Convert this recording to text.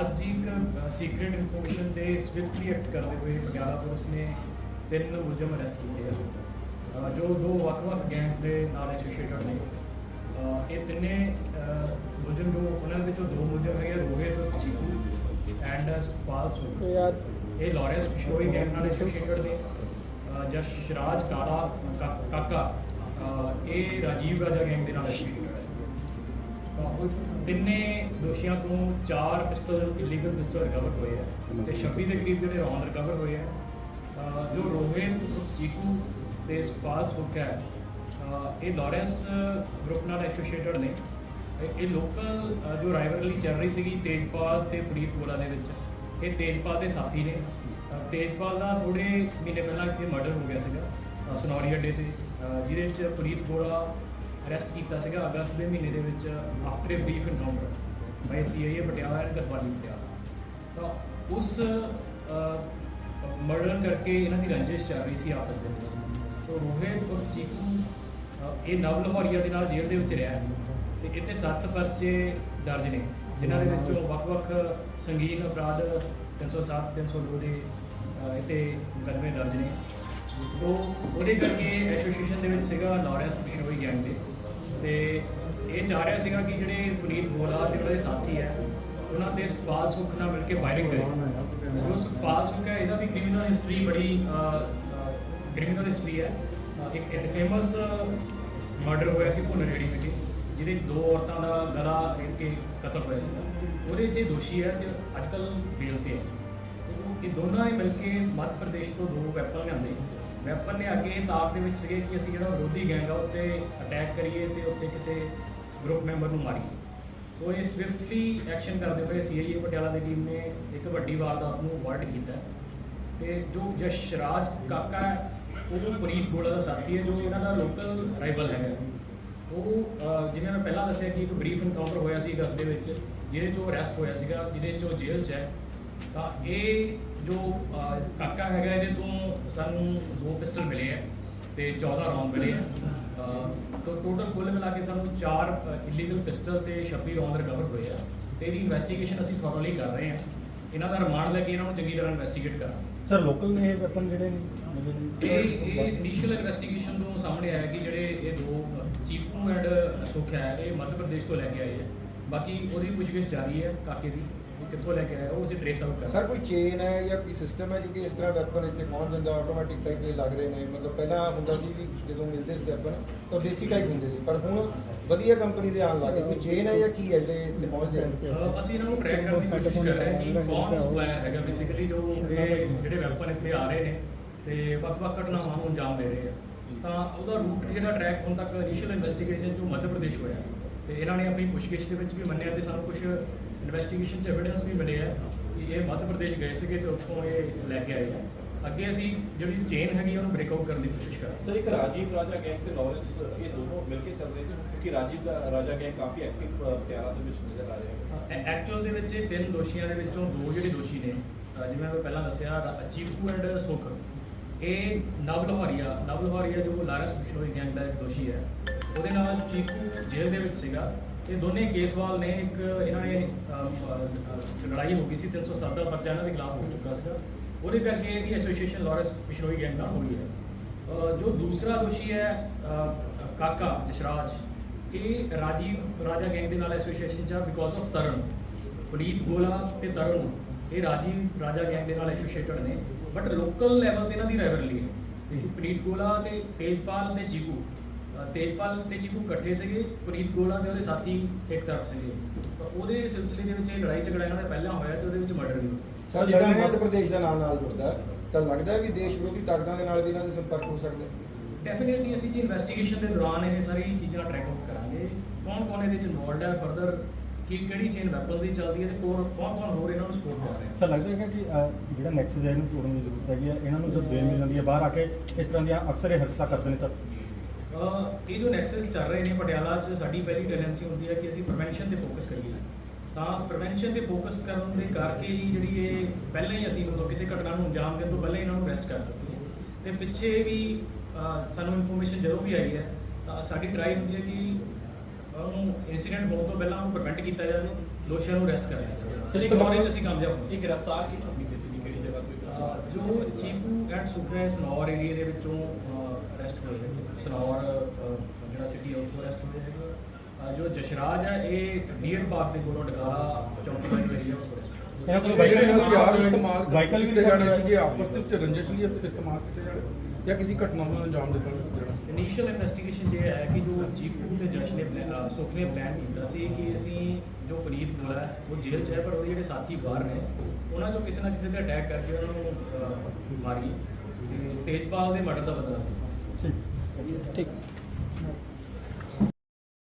ਅੱਜ ਇੱਕ secret information ਤੇ ਸਵਿਫਟਲੀ ਐਕਟ ਕਰਦੇ ਹੋਏ ਪਟਿਆਲਾ ਪੁਲਿਸ ਨੇ ਤਿੰਨ ਮੁਲਜ਼ਮ ਅਰੈਸਟ ਕੀਤੇ ਆ। ਜੋ ਦੋ ਵੱਖ-ਵੱਖ ਗੈਂਗਸ ਦੇ ਨਾਲ ਐਸੋਸੀਏਟਡ ਨੇ ਇਹ ਤਿੰਨੇ ਮੁਲਜ਼ਮ ਜੋ ਉਹਨਾਂ ਵਿੱਚੋਂ ਦੋ ਮੁਲਜ਼ਮ ਹੈਗੇ ਰੋਹਿਤ ਚੀਕੂ ਐਂਡ ਸੁਖਪਾਲ ਸੁਖ ਯਾਰ ਇਹ ਲਾਰੈਂਸ ਪਿਸ਼ੋਈ ਗੈਂਗ ਨਾਲ ਐਸੋਸੀਏਟਡ ਨੇ ਜਸ ਰਾਜ ਕਾਲਾ ਕਾ- ਕਾਕਾ ਇਹ ਰਾਜੀਵ ਰਾਜਾ ਗੈਂਗ ਦੇ ਨਾਲ ਐਸੋਸੀਏਟਡ ਹੈ ਤਿੰਨੇ ਦੋਸ਼ੀਆਂ ਤੋਂ ਚਾਰ ਪਿਸਤਲ ਇਲੀਗਲ ਪਿਸਤਲ ਰਿਕਵਰ ਹੋਏ ਆ ਤੇ 26 ਦੇ ਕਰੀਬ ਜਿਹੜੇ ਰੌਂਡ ਰਿਕਵਰ ਹੋਏ ਆ। ਜੋ ਰੋਹਿਤ ਚੀਕੂ ਤੇ ਸੁਪਾਲ ਸੁੱਖ ਹੈ ਇਹ ਲਾਰੈਂਸ ਗਰੁੱਪ ਨਾਲ ਐਸੋਸੀਏਟਡ ਨੇ। ਇਹ- ਲੋਕਲ ਜੋ ਰਾਈਵਲਰੀ ਚੱਲ ਰਹੀ ਸੀਗੀ ਤੇਜਪਾਲ ਤੇ ਪ੍ਰੀਤ ਦੇ ਵਿੱਚ, ਇਹ ਤੇਜਪਾਲ ਦੇ ਸਾਥੀ ਨੇ। ਤੇਜਪਾਲ ਦਾ ਥੋੜੇ ਮਹੀਨੇ ਪਹਿਲਾਂ ਇੱਥੇ ਮਰਡਰ ਹੋ ਗਿਆ ਸੀਗਾ ਸਨੌਰੀ ਅੱਡੇ ਤੇ। ਜਿਹਦੇ ਵਿੱਚ ਪ੍ਰੀਤ ਅਰੈਸਟ ਕੀਤਾ ਸੀਗਾ ਅਗਸਤ ਦੇ ਮਹੀਨੇ ਦੇ ਵਿੱਚ after a brief encounter by CIA Patiala and Kotwali Patiala. ਤਾਂ ਉਸ ਮਰਡਰ ਕਰਕੇ ਇਹਨਾਂ ਦੀ ਰੰਜਿਸ਼ ਚੱਲ ਰਹੀ ਸੀ ਆਪਸ ਦੇ ਵਿੱਚ। ਸੋ ਰੋਹਿਤ ਉਰਫ ਚੀਕੂ ਇਹ ਨਵ ਲਾਹੌਰੀਆ ਦੇ ਨਾਲ ਜੇਲ੍ਹ ਦੇ ਵਿੱਚ ਰਿਹਾ ਹੈ। ਤੇ ਇੱਥੇ ਸੱਤ ਪਰਚੇ ਦਰਜ ਨੇ, ਜਿਨ੍ਹਾਂ ਦੇ ਵਿੱਚੋਂ ਵੱਖ-ਵੱਖ ਸੰਗੀਨ ਅਪਰਾਧ 307 302 ਦੇ ਇੱਥੇ ਮੁਕੱਦਮੇ ਦਰਜ ਨੇ। ਤੋ ਉਹਦੇ ਕਰਕੇ ਐਸੋਸੀਏਸ਼ਨ ਦੇ ਵਿੱਚ ਸੀਗਾ ਲਾਰੈਂਸ ਬਿਸ਼ੋਈ ਗੈਂਗ ਦੇ। ਤੇ ਇਹ ਚਾਹ ਰਿਹਾ ਸੀਗਾ ਕਿ ਜਿਹੜੇ ਪੁਨੀਤ ਗੋਲਾ ਤੇ ਉਹਦੇ ਸਾਥੀ ਹੈ, ਉਹਨਾਂ ਤੇ ਸੁਖਪਾਲ ਸੁੱਖ ਨਾਲ ਮਿਲ ਕੇ ਫਾਇਰਿੰਗ ਕਰੇ। ਜੋ ਸੁਖਪਾਲ ਸੁੱਖ ਹੈ, ਇਹਦਾ ਵੀ ਕ੍ਰਿਮੀਨਲ ਹਿਸਟਰੀ ਬੜੀ ਕ੍ਰਿਮੀਨਲ ਹਿਸਟਰੀ ਹੈ। ਇੱਕ ਇਨਫੇਮਸ ਮਰਡਰ ਹੋਇਆ ਸੀ ਭੁੰਨ ਰੇੜੀ ਵਿਖੇ, ਜਿਹਦੇ 'ਚ ਦੋ ਔਰਤਾਂ ਦਾ ਗਲਾ ਰੇੜ ਕੇ ਕਤਲ ਹੋਇਆ ਸੀ ਉਹਦੇ 'ਚ ਇਹ ਦੋਸ਼ੀ ਹੈ ਜੋ ਅੱਜਕੱਲ ਬੇਲ ਤੇ ਹੈ। ਇਹ ਦੋਨਾਂ ਨੇ ਮਿਲ ਕੇ ਮੱਧ ਪ੍ਰਦੇਸ਼ ਤੋਂ ਦੋ ਵੈਪਨ ਲਿਆਂਦੇ। ਵੈਪਨ ਨੇ ਅੱਗੇ ਤਾਕ ਦੇ ਵਿੱਚ ਸੀਗੇ ਕਿ ਅਸੀਂ ਜਿਹੜਾ ਵਿਰੋਧੀ ਗੈਂਗ ਆ, ਉੱਤੇ ਅਟੈਕ ਕਰੀਏ ਤੇ ਉੱਤੇ ਕਿਸੇ ਗਰੁੱਪ ਮੈਂਬਰ ਨੂੰ ਮਾਰੀਏ। ਉਹ ਇਹ ਸਵਿਫਟਲੀ ਐਕਸ਼ਨ ਕਰਦੇ ਹੋਏ ਸੀਆਈਏ ਪਟਿਆਲਾ ਦੀ ਟੀਮ ਨੇ ਇੱਕ ਵੱਡੀ ਵਾਰਦਾਤ ਨੂੰ ਵਰਡ ਕੀਤਾ। ਹੈ। ਤੇ ਜੋ ਜਸ਼ਰਾਜ ਕਾਕਾ ਹੈ ਉਹ ਪ੍ਰੀਤ ਗੋਲਾ ਦਾ ਸਾਥੀ ਹੈ ਜੋ ਇਹਨਾਂ ਦਾ ਲੋਕਲ ਰਾਈਵਲ ਹੈਗਾ ਉਹ ਅਹ, ਜਿਵੇਂ ਮੈਂ ਪਹਿਲਾਂ ਦੱਸਿਆ ਕਿ ਇੱਕ ਬਰੀਫ ਇਨਕਾਊਂਟਰ ਹੋਇਆ ਸੀ ਅਗਸਤ ਦੇ ਵਿੱਚ ਜਿਹਦੇ 'ਚ ਉਹ ਅਰੈਸਟ ਹੋਇਆ ਸੀਗਾ ਜਿਹਦੇ 'ਚ ਉਹ ਜੇਲ੍ਹ 'ਚ ਹੈ। ਤਾਂ ਇਹ ਜੋ ਕਾਕਾ ਹੈਗਾ ਇਹਦੇ ਤੋਂ ਸਾਨੂੰ ਦੋ ਪਿਸਟਲ ਮਿਲੇ ਆ ਤੇ 14 ਰੌਂਡ ਮਿਲੇ ਆ ਤਾਂ ਟੋਟਲ ਕੁੱਲ ਮਿਲਾ ਕੇ ਸਾਨੂੰ 4 ਇਲੀਗਲ ਪਿਸਟਲ ਤੇ 26 ਰੌਂਡ ਰਿਕਵਰ ਹੋਏ ਆ। ਤੇ ਇਹਦੀ ਇਨਵੈਸਟੀਗੇਸ਼ਨ ਅਸੀਂ ਥੋਰਲੀ ਕਰ ਰਹੇ ਹਾਂ। ਇਹਨਾਂ ਦਾ ਰਿਮਾਂਡ ਲੈ ਕੇ ਇਹਨਾਂ ਨੂੰ ਚੰਗੀ ਤਰ੍ਹਾਂ ਇਨਵੈਸਟੀਗੇਟ ਕਰਾਂਗੇ। ਸਰ ਲੋਕਲ ਨੇ ਇਹ ਵੈਪਨ ਜਿਹੜੇ ਨੇ ਇਹ ਇਹ ਇਨੀਸ਼ੀਅਲ ਇਨਵੈਸਟੀਗੇਸ਼ਨ ਤੋਂ ਸਾਹਮਣੇ ਆਇਆ ਕਿ ਜਿਹੜੇ ਇਹ ਦੋ ਚੀਪੂ ਐਂਡ ਸੁਖ ਹੈ ਇਹ ਮੱਧ ਪ੍ਰਦੇਸ਼ ਤੋਂ ਲੈ ਕੇ ਆਏ ਆ। ਬਾਕੀ ਉਹਦੀ ਪੁੱਛਗਿੱਛ ਜਾਰੀ ਹੈ ਕਾਕੇ ਦੀ ਉਹ ਕਿੱਥੋਂ ਲੈ ਕੇ ਆਇਆ ਉਹ ਅਸੀਂ ਟ੍ਰੇਸ ਆਊਟ ਕਰ ਸਰ ਕੋਈ ਚੇਨ ਹੈ ਜਾਂ ਕੋਈ ਸਿਸਟਮ ਹੈ ਕਿਉਂਕਿ ਇਸ ਤਰ੍ਹਾਂ ਵੈਪਨ ਇੱਥੇ ਪਹੁੰਚ ਜਾਂਦਾ ਆਟੋਮੈਟਿਕ ਟਾਈਪ ਦੇ ਲੱਗ ਰਹੇ ਨੇ। ਮਤਲਬ ਪਹਿਲਾਂ ਹੁੰਦਾ ਸੀ ਵੀ ਜਦੋਂ ਮਿਲਦੇ ਸੀ ਵੈਪਨ ਤਾਂ ਦੇਸੀ ਟਾਈਪ ਹੁੰਦੇ ਸੀ। ਪਰ ਹੁਣ ਵਧੀਆ ਕੰਪਨੀ ਦੇ ਆਉਣ ਲੱਗੇ। ਕੋਈ ਚੇਨ ਹੈ ਜਾਂ ਕੀ ਹੈ ਜਿਹੜੇ ਇੱਥੇ ਪਹੁੰਚਦੇ ਆ ਅਸੀਂ ਇਹਨਾਂ ਨੂੰ ਟਰੈਕ ਕਰਨ ਦੀ ਕੋਸ਼ਿਸ਼ ਕਰ ਰਹੇ ਹਾਂ ਕਿ ਕੌਣ ਸਪਲਾਇਰ ਹੈਗਾ ਬੇਸਿਕਲੀ ਜੋ ਇਹ ਜਿਹੜੇ ਵੈਪਨ ਇੱਥੇ ਆ ਰਹੇ ਨੇ ਤੇ ਵੱਖ-ਵੱਖ ਘਟਨਾਵਾਂ ਨੂੰ ਅੰਜਾਮ ਦੇ ਰਹੇ ਆ। ਤਾਂ ਉਹਦਾ ਰੂਟ ਜਿਹੜਾ ਟਰੈਕ ਹੁਣ ਤੱਕ ਇਨੀਸ਼ੀਅਲ ਇਨਵੈਸਟੀਗੇਸ਼ਨ ਜੋ ਮੱਧ ਪ੍ਰਦੇਸ਼ ਹੋਇਆ। ਤੇ ਇਹਨਾਂ ਨੇ ਆਪਣੀ ਪੁੱਛਗਿੱਛ ਦੇ ਵਿੱਚ ਵੀ ਮੰਨਿਆ ਤੇ ਸਾਨੂੰ ਕੁਝ ਇਨਵੈਸਟੀਗੇਸ਼ਨ 'ਚ ਐਵੀਡੈਂਸ ਵੀ ਮਿਲੇ ਆ ਕਿ ਇਹ ਮੱਧ ਪ੍ਰਦੇਸ਼ ਗਏ ਸੀਗੇ ਤੇ ਉੱਥੋਂ ਇਹ ਲੈ ਕੇ ਆਏ ਆ। ਅੱਗੇ ਅਸੀਂ ਜਿਹੜੀ ਚੇਨ ਹੈਗੀ ਉਹਨੂੰ ਬ੍ਰੇਕ ਆਊਟ ਕਰਨ ਦੀ ਕੋਸ਼ਿਸ਼ ਕਰਾਂਗੇ। ਸਰ ਇੱਕ ਰਾਜੀਵ ਰਾਜਾ ਗੈਂਗ ਤੇ ਲਾਰੈਂਸ ਇਹ ਦੋਨੋਂ ਮਿਲ ਕੇ ਚੱਲ ਰਹੇ ਨੇ ਕਿਉਂਕਿ ਰਾਜੀਵ ਦਾ ਰਾਜਾ ਗੈਂਗ ਕਾਫੀ ਐਕਟਿਵ ਪਟਿਆਲਾ ਦੇ ਵਿੱਚ ਨਜ਼ਰ ਆ ਰਿਹਾ ਹੈ। ਐਕਚੁਅਲ ਦੇ ਵਿੱਚ ਇਹ ਤਿੰਨ ਦੋਸ਼ੀਆਂ ਦੇ ਵਿੱਚੋਂ ਦੋ ਜਿਹੜੇ ਦੋਸ਼ੀ ਨੇ ਜਿਵੇਂ ਮੈਂ ਪਹਿਲਾਂ ਦੱਸਿਆ ਚੀਕੂ ਐਂਡ ਸੁਖ। ਇਹ ਨਵ ਲਾਹੌਰੀਆ ਨਵ ਲਾਹੌਰੀਆ ਜੋ ਲਾਰੈਂਸ ਬਿਸ਼ਨੋਈ ਗੈਂਗ ਦਾ ਇੱਕ ਦੋਸ਼ੀ ਹੈ, ਉਹਦੇ ਨਾਲ ਚੀਕੂ ਜੇਲ੍ਹ ਦੇ ਵਿੱਚ ਸੀਗਾ। ਇਹ ਦੋਨੇ ਕੇਸਵਾਲ ਨੇ ਇੱਕ, ਇਹਨਾਂ ਨੇ ਲੜਾਈ ਹੋ ਗਈ ਸੀ 307 ਦਾ ਪਰਚਾ ਇਹਨਾਂ ਦੇ ਖਿਲਾਫ ਹੋ ਚੁੱਕਾ ਸੀਗਾ। ਉਹਦੇ ਕਰਕੇ ਇਹਦੀ ਐਸੋਸੀਏਸ਼ਨ ਲਾਰੈਂਸ ਬਿਸ਼ਨੋਈ ਗੈਂਗ ਨਾਲ ਹੋਈ ਹੈ। ਜੋ ਦੂਸਰਾ ਦੋਸ਼ੀ ਹੈ ਕਾਕਾ ਜਸ਼ਰਾਜ, ਇਹ ਰਾਜੀਵ, ਰਾਜਾ ਗੈਂਗ ਦੇ ਨਾਲ ਐਸੋਸੀਏਸ਼ਨ ਚ ਬਿਕੋਜ਼ ਆਫ ਤਰਨ ਪ੍ਰੀਤ ਗੋਲਾ ਤੇ ਤਰਨ। ਇਹ ਰਾਜੀਵ ਰਾਜਾ ਗੈਂਗ ਦੇ ਨਾਲ ਐਸੋਸੀਏਟਡ ਨੇ। ਬਟ ਲੋਕਲ ਲੈਵਲ ਤੇ ਇਹਨਾਂ ਦੀ ਰਾਈਵਲਰੀ ਹੈ। ਦੇਖੀ ਪ੍ਰੀਤ ਗੋਲਾ ਤੇ ਤੇਜਪਾਲ ਤੇ ਚੀਕੂ। ਅਹ ਤੇਜਪਾਲ ਤੇ ਚੀਕੂ ਇਕੱਠੇ ਸੀਗੇ। ਪ੍ਰੀਤ ਗੋਲਾ ਤੇ ਉਹਦੇ ਸਾਥੀ ਇੱਕ ਤਰਫ ਸੀਗੇ। ਉਹਦੇ ਸਿਲਸਿਲੇ ਦੇ ਵਿੱਚ ਇਹ ਲੜਾਈ ਝਗੜਾ ਇਹਨਾਂ ਦਾ ਪਹਿਲਾਂ ਹੋਇਆ ਤੇ ਉਹਦੇ ਵਿੱਚ ਮਰਡਰ ਵੀ ਹੋਇਆ। ਸਰ ਜਿੱਦਾਂ ਮੱਧ ਪ੍ਰਦੇਸ਼ ਦਾ ਨਾਮ ਨਾਲ ਜੁੜਦਾ ਤਾਂ ਲੱਗਦਾ ਹੈ ਵੀ ਦੇਸ਼ ਵਿਰੋਧੀ ਤਾਕਤਾਂ ਦੇ ਨਾਲ ਵੀ ਇਹਨਾਂ ਦੇ ਸੰਪਰਕ ਹੋ ਸਕਦੇ ਡੈਫੀਨਿਟਲੀ ਅਸੀਂ ਜੀ ਇਨਵੈਸਟੀਗੇਸ਼ਨ ਦੇ ਦੌਰਾਨ ਇਹ ਸਾਰੀ ਚੀਜ਼ਾਂ ਟਰੈਕ ਆਊਟ ਕਰਾਂਗੇ। ਕੌਣ ਕੌਣ ਇਹਦੇ ਵਿੱਚ ਇਨਵੋਲਡ ਹੈ ਫਰਦਰ ਕੀ ਕਿਹੜੀ ਚੇਨ ਵੈਪਨ ਦੀ ਚੱਲਦੀ ਹੈ ਤੇ ਕੌਣ ਕੌਣ ਕੌਣ ਹੋਰ ਇਹਨਾਂ ਨੂੰ ਸਪੋਰਟ ਕਰ ਰਿਹਾ ਸਰ ਲੱਗਦਾ ਹੈਗਾ ਕਿ ਅਹ, ਜਿਹੜਾ ਨੈਕਸਟ ਹੈ ਇਹਨੂੰ ਤੋੜਨ ਦੀ ਜ਼ਰੂਰਤ ਹੈਗੀ ਹੈ ਇਹਨਾਂ ਨੂੰ ਜਦ ਬੇਲ ਮਿਲ ਜਾਂਦੀ ਹੈ ਬਾਹਰ ਆ ਕੇ ਇਸ ਤਰ੍ਹਾਂ ਦੀਆਂ ਅਕਸਰ ਇਹ ਹਰਕਤਾਂ ਕਰਦੇ ਨੇ ਸਰ। ਅਹ ਇਹ ਜੋ ਨੈਕਸਸ ਚੱਲ ਰਹੇ ਨੇ ਪਟਿਆਲਾ 'ਚ ਸਾਡੀ ਪਹਿਲੀ ਟੈਂਡੈਂਸੀ ਹੁੰਦੀ ਹੈ ਕਿ ਅਸੀਂ ਪ੍ਰੀਵੈਂਸ਼ਨ ਤੇ ਫੋਕਸ ਕਰੀਏ। ਤਾਂ ਪ੍ਰੀਵੈਂਸ਼ਨ ਤੇ ਫੋਕਸ ਕਰਨ ਦੇ ਕਰਕੇ ਹੀ ਜਿਹੜੀ ਇਹ ਪਹਿਲਾਂ ਹੀ ਅਸੀਂ ਮਤਲਬ ਕਿਸੇ ਘਟਨਾ ਨੂੰ ਅੰਜਾਮ ਦੇਣ ਤੋਂ ਪਹਿਲਾਂ ਹੀ ਇਹਨਾਂ ਨੂੰ ਅਰੈਸਟ ਕਰ ਚੁੱਕੇ ਹਾਂ। ਤੇ ਪਿੱਛੇ ਵੀ ਅਹ ਸਾਨੂੰ ਇਨਫੋਰਮੇਸ਼ਨ ਜਦੋਂ ਵੀ ਆਈ ਹੈ। ਤਾਂ ਸਾਡੀ ਟਰਾਈ ਹੁੰਦੀ ਹੈ ਕਿ ਇਨਸੀਡੈਂਟ ਹੋਣ ਤੋਂ ਪਹਿਲਾਂ ਉਹਨੂੰ ਪ੍ਰੀਵੈਂਟ ਕੀਤਾ ਜਾਵੇ ਦੋਸ਼ੀਆਂ ਨੂੰ ਅਰੈਸਟ ਕਰਿਆ ਜਾਵੇ। ਸਰ, ਇਸ ਇੱਕ ਕਮਾਰੇ 'ਚ ਅਸੀਂ ਕਾਮਯਾਬ ਹੋਏ। ਇਹ ਗ੍ਰਿਫਤਾਰ ਕਿੱਥੋਂ ਕੀਤੀ ਸੀ ਕਿਹੜੀ ਜਗ੍ਹਾ ਤੋਂ ਜੋ ਚੀਪੂ ਐਂਡ ਸੁਖਾ ਸਨੌਰ ਏਰੀਆ ਦੇ ਵਿੱਚੋਂ ਅਰੈਸਟ ਹੋਏ ਸਨੌਰ ਜਿਹੜਾ ਸਿਟੀ ਹੈ ਉੱਥੋਂ ਅਰੈਸਟ ਹੋਏ ਜੋ ਜਸ਼ਰਾਜ ਹੈ ਇਹ ਡੀਅਰ ਪਾਰਕ ਦੇ ਕੋਲੋਂ ਡਕਾਲਾ ਚੌਂਕੀ ਵਾਲੀ ਏਰੀਆ ਤੋਂ ਅਰੈਸਟ ਹੋਇਆ ਇਹਨਾਂ ਕੋਲ ਵਾਹੀਕਲ ਹਥਿਆਰ ਇਸਤੇਮਾਲ ਵਾਹੀਕਲ ਵੀ ਜਾਣੇ ਸੀਗੇ ਆਪਸ ਵਿੱਚ ਰੰਜਿਸ਼ ਲਈ ਇਸਤੇਮਾਲ ਕੀਤੇ ਜਾਣੇ ਜਾਂ ਕਿਸੇ ਘਟਨਾ ਨੂੰ ਅੰਜਾਮ ਦਿੱਤਾ ਜਾਣਾ ਇਨੀਸ਼ੀਅਲ ਇਨਵੈਸਟੀਗੇਸ਼ਨ 'ਚ ਇਹ ਹੈ ਕਿ ਜੋ ਚੀਪੂ ਤੇ ਜਸ਼ ਨੇ ਪਲੈ- ਅਹ, ਸੁਖ ਨੇ ਪਲਾਨ ਕੀਤਾ ਸੀ ਕਿ ਅਸੀਂ ਜੋ ਪੁਨੀਤ ਗੋਲਾ ਹੈ ਉਹ ਜੇਲ੍ਹ 'ਚ ਹੈ ਪਰ ਉਹਦੇ ਜਿਹੜੇ ਸਾਥੀ ਬਾਹਰ ਨੇ ਉਹਨਾਂ ਚੋਂ ਕਿਸੇ ਨਾ ਕਿਸੇ ਤੇ ਅਟੈਕ ਕਰਕੇ ਉਹਨਾਂ ਨੂੰ ਅਹ, ਮਾਰੀ। ਤੇ ਤੇਜਪਾਲ ਦੇ ਮਰਡਰ ਦਾ ਬਦਲਾ ਲਿਆ। ਠੀਕ।